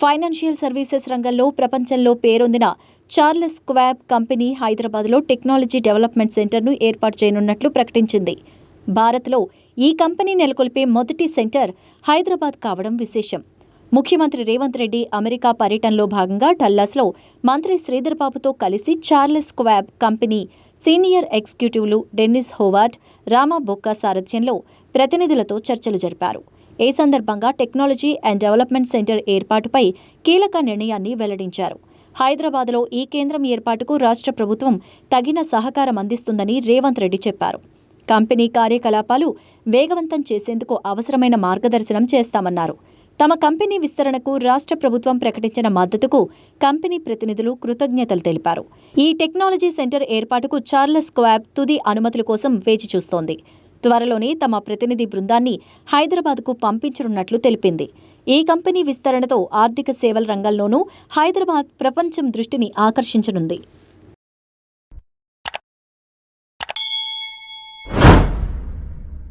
Financial services రంగంలో ప్రపంచంలో పేరొందిన చార్లెస్ క్వాబ్ కంపెనీ హైదరాబాద్లో టెక్నాలజీ డెవలప్మెంట్ సెంటర్ను ఏర్పాటు చేయనున్నట్లు ప్రకటించింది. భారత్లో ఈ కంపెనీ నెలకొల్పే మొదటి సెంటర్ హైదరాబాద్ కావడం విశేషం. ముఖ్యమంత్రి రేవంత్ రెడ్డి అమెరికా పర్యటనలో భాగంగా డల్లాస్లో మంత్రి శ్రీధర్బాబుతో కలిసి చార్లెస్ క్వాబ్ కంపెనీ సీనియర్ ఎగ్జిక్యూటివ్లు డెన్నిస్ హోవార్డ్ రామా బొక్క సారథ్యంలో ప్రతినిధులతో చర్చలు జరిపారు. ఈ సందర్భంగా టెక్నాలజీ అండ్ డెవలప్మెంట్ సెంటర్ ఏర్పాటుపై కీలక నిర్ణయాన్ని వెల్లడించారు. హైదరాబాద్లో ఈ కేంద్రం ఏర్పాటుకు రాష్ట్ర ప్రభుత్వం తగిన సహకారం అందిస్తుందని రేవంత్ రెడ్డి చెప్పారు. కంపెనీ కార్యకలాపాలు వేగవంతం చేసేందుకు అవసరమైన మార్గదర్శనం చేస్తామన్నారు. తమ కంపెనీ విస్తరణకు రాష్ట్ర ప్రభుత్వం ప్రకటించిన మద్దతుకు కంపెనీ ప్రతినిధులు కృతజ్ఞతలు తెలిపారు. ఈ టెక్నాలజీ సెంటర్ ఏర్పాటుకు చార్లెస్ క్వాబ్ తుది అనుమతుల కోసం వేచి చూస్తోంది. త్వరలోనే తమ ప్రతినిధి బృందాన్ని హైదరాబాద్కు పంపించనున్నట్లు తెలిపింది. ఈ కంపెనీ విస్తరణతో ఆర్థిక సేవల రంగంలోనూ హైదరాబాద్ ప్రపంచం దృష్టిని ఆకర్షించనుంది.